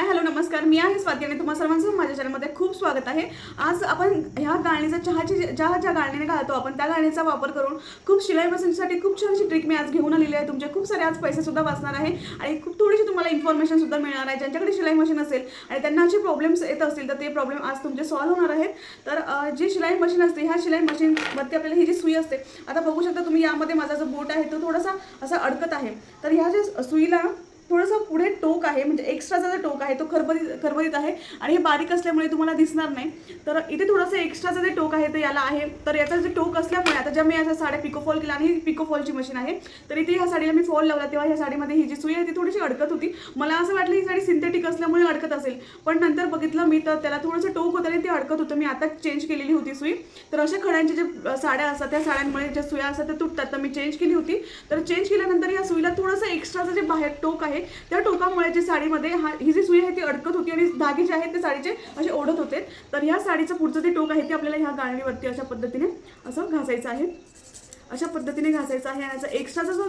Hi hello नमस्कार. मी आहे स्वाती आणि तुम्हा सर्वांचं माझ्या चॅनलमध्ये खूप स्वागत आहे. आज आपण ह्या गाळणीचा चहाची ज्या ज्या गाळणीने घालतो आपण त्या गाळणीचा वापर करून खूप शिलाई मशीनसाठी खूप छानशी ट्रिक मी आज घेऊन आलेली आहे. तुमचे खूप सारे आज पैसेसुद्धा वाचणार आहे आणि खूप थोडीशी तुम्हाला इन्फॉर्मेशनसुद्धा मिळणार आहे. ज्यांच्याकडे शिलाई मशीन असेल आणि त्यांना असे प्रॉब्लेम्स येत असतील तर ते प्रॉब्लेम आज तुमचे सॉल्व्ह होणार आहेत. तर जी शिलाई मशीन असते ह्या शिलाई मशीनवरती आपल्याला ही जी सुई असते आता बघू शकता तुम्ही यामध्ये माझा जो बोट आहे तो थोडासा असा अडकत आहे. तर ह्या ज्या सुईला थोडंसं पुढे टोक आहे म्हणजे एक्स्ट्राचा जो टोक आहे तो खरबरीत खरबरीत आहे. आणि हे बारीक असल्यामुळे तुम्हाला दिसणार नाही. तर इथे थोडंसं एक्स्ट्राचं जे टोक आहे ते याला आहे. तर याचा जे टोक असल्यामुळे आता जेव्हा मी याच्या साड्या पिको फॉल केला आणि ही पिको फॉलची मशीन आहे तर इथे ह्या साडीला मी फॉल लावला. तेव्हा ह्या साडीमध्ये ही जी सुई आहे ती थोडीशी अडकत होती. मला असं वाटलं ही साडी सिंथेटिक असल्यामुळे अडकत असेल. पण नंतर बघितलं मी तर त्याला थोडंसं टोक होतं आणि ते अडकत होतं. मी आता चेंज केलेली होती सुई. तर अशा खड्यांच्या जे साड्या असतात त्या साड्यांमुळे ज्या सुया असतात त्या तुटतात. तर मी चेंज केली होती. तर चेंज केल्यानंतर या सुईला थोडंसं एक्स्ट्राचं जे बाहेर टोक आहे त्या टोकामुळे जी साडीमध्ये हा ही जी सुई आहे ती अडकत होती आणि धागे जे आहेत ते साडीचे असे ओढत होते. तर ह्या साडीचं पुढचं जे टोक आहे ते आपल्याला ह्या गाळणीवरती अशा पद्धतीने असं घासायचं आहे. अशा पद्धतीने घासायचा आहे. आणि याचा एक्स्ट्राचा जो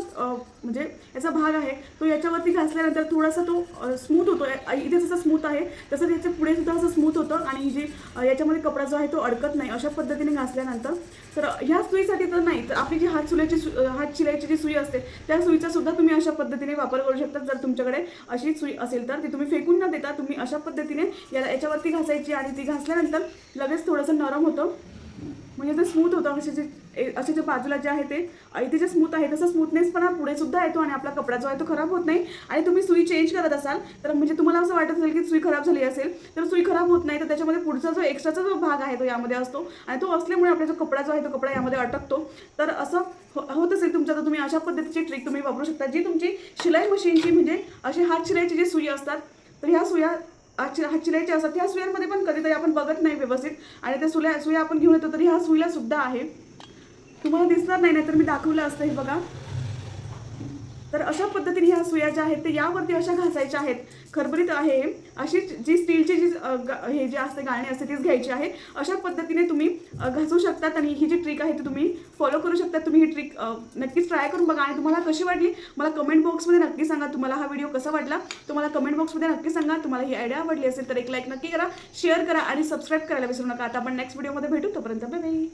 म्हणजे याचा भाग आहे तो याच्यावरती घासल्यानंतर थोडासा तो स्मूथ होतो. इथे जसं स्मूथ आहे तसं याच्यापुढे सुद्धा असं स्मूथ होतं. आणि ही जी याच्यामध्ये कपडा जो आहे तो अडकत नाही. अशा पद्धतीने घासल्यानंतर. तर ह्या सुईसाठी तर नाही. तर आपली जी हात सुल्याची सु हात शिलाईची जी सुई असते त्या सुईचा सुद्धा तुम्ही अशा पद्धतीने वापर करू शकता. जर तुमच्याकडे अशी सुई असेल तर ती तुम्ही फेकून न देता तुम्ही अशा पद्धतीने याला याच्यावरती घासायची. आणि ती घासल्यानंतर लगेच थोडंसं नरम होतं. म्हणजे ते स्मूथ होतं. असे जे ए- असे जे बाजूला जे आहे ते इथे जे स्मूथ आहे तसं स्मूथनेसपणा पुढे सुद्धा येतो आणि आपला कपडा जो आहे तो खराब होत नाही. आणि तुम्ही सुई चेंज करत असाल तर म्हणजे तुम्हाला असं वाटत असेल की सुई खराब झाली असेल तर सुई खराब होत नाही. तर त्याच्यामध्ये पुढचा जो एक्स्ट्राचा जो भाग आहे तो यामध्ये असतो. आणि तो असल्यामुळे आपला जो कपडा जो आहे तो कपडा यामध्ये अटकतो. तर असं हो- होत असेल तुमच्या तर तुम्ही अशा पद्धतीची ट्रिक तुम्ही वापरू शकता जी तुमची शिलाई मशीनची म्हणजे अशी हात शिलाईची जी सुई असतात तर ह्या सुया हात हात असतात. ह्या सुयांमध्ये पण कधीतरी आपण बघत नाही व्यवस्थित. आणि त्या सुल्या सुया आपण घेऊन येतो तरी ह्या सुईला सुद्धा आहे. तुम्हाला दिसणार नाही नाहीतर मी दाखवलं असतं हे बघा. तर अशा पद्धतीने ह्या सुया ज्या आहेत ते यावरती अशा घासायच्या आहेत. खरबरीत आहे अशी जी स्टीलची जी ग- हे जे असते गाणी असते तीच घ्यायची आहे. अशा पद्धतीने तुम्ही घासू शकतात आणि ही जी ट्रिक आहे ती तुम्ही फॉलो करू शकता तुम्ही ही ट्रिक नक्कीच ट्राय करून बघा. आणि तुम्हाला कशी वाटली? मला कमेंट बॉक्समध्ये नक्की सांगा. तुम्हाला हा व्हिडिओ कसा वाटला? तुम्हाला कमेंट बॉक्समध्ये नक्की सांगा. तुम्हाला ही आयडिया आवडली असेल तर एक लाईक नक्की करा शेअर करा आणि सबस्क्राईब करायला विसरू नका. आता आपण नेक्स्ट व्हिडिओमध्ये भेटू. तोपर्यंत बाय बाय